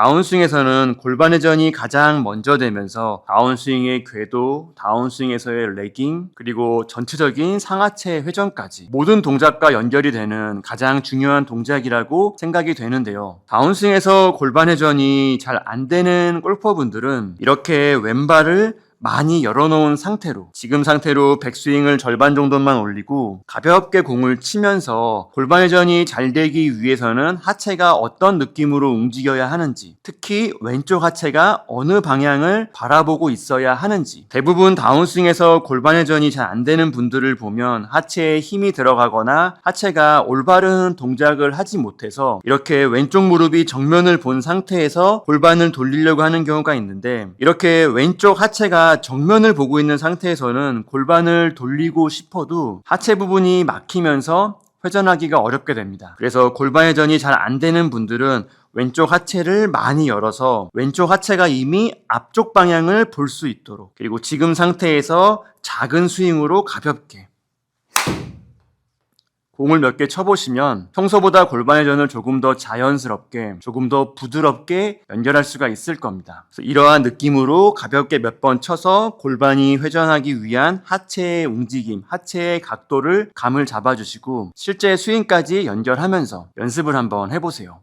다운스윙에서는 골반 회전이 가장 먼저 되면서 다운스윙의 궤도, 다운스윙에서의 레깅, 그리고 전체적인 상하체 회전까지 모든 동작과 연결이 되는 가장 중요한 동작이라고 생각이 되는데요. 다운스윙에서 골반 회전이 잘 안 되는 골퍼분들은 이렇게 왼발을 많이 열어놓은 상태로 지금 상태로 백스윙을 절반 정도만 올리고 가볍게 공을 치면서 골반 회전이 잘 되기 위해서는 하체가 어떤 느낌으로 움직여야 하는지 특히 왼쪽 하체가 어느 방향을 바라보고 있어야 하는지. 대부분 다운스윙에서 골반 회전이 잘 안 되는 분들을 보면 하체에 힘이 들어가거나 하체가 올바른 동작을 하지 못해서 이렇게 왼쪽 무릎이 정면을 본 상태에서 골반을 돌리려고 하는 경우가 있는데 이렇게 왼쪽 하체가 정면을 보고 있는 상태에서는 골반을 돌리고 싶어도 하체 부분이 막히면서 회전하기가 어렵게 됩니다. 그래서 골반 회전이 잘 안 되는 분들은 왼쪽 하체를 많이 열어서 왼쪽 하체가 이미 앞쪽 방향을 볼 수 있도록 그리고 지금 상태에서 작은 스윙으로 가볍게 공을 몇 개 쳐보시면 평소보다 골반 회전을 조금 더 자연스럽게, 조금 더 부드럽게 연결할 수가 있을 겁니다. 이러한 느낌으로 가볍게 몇 번 쳐서 골반이 회전하기 위한 하체의 움직임, 하체의 각도를 감을 잡아주시고 실제 스윙까지 연결하면서 연습을 한번 해보세요.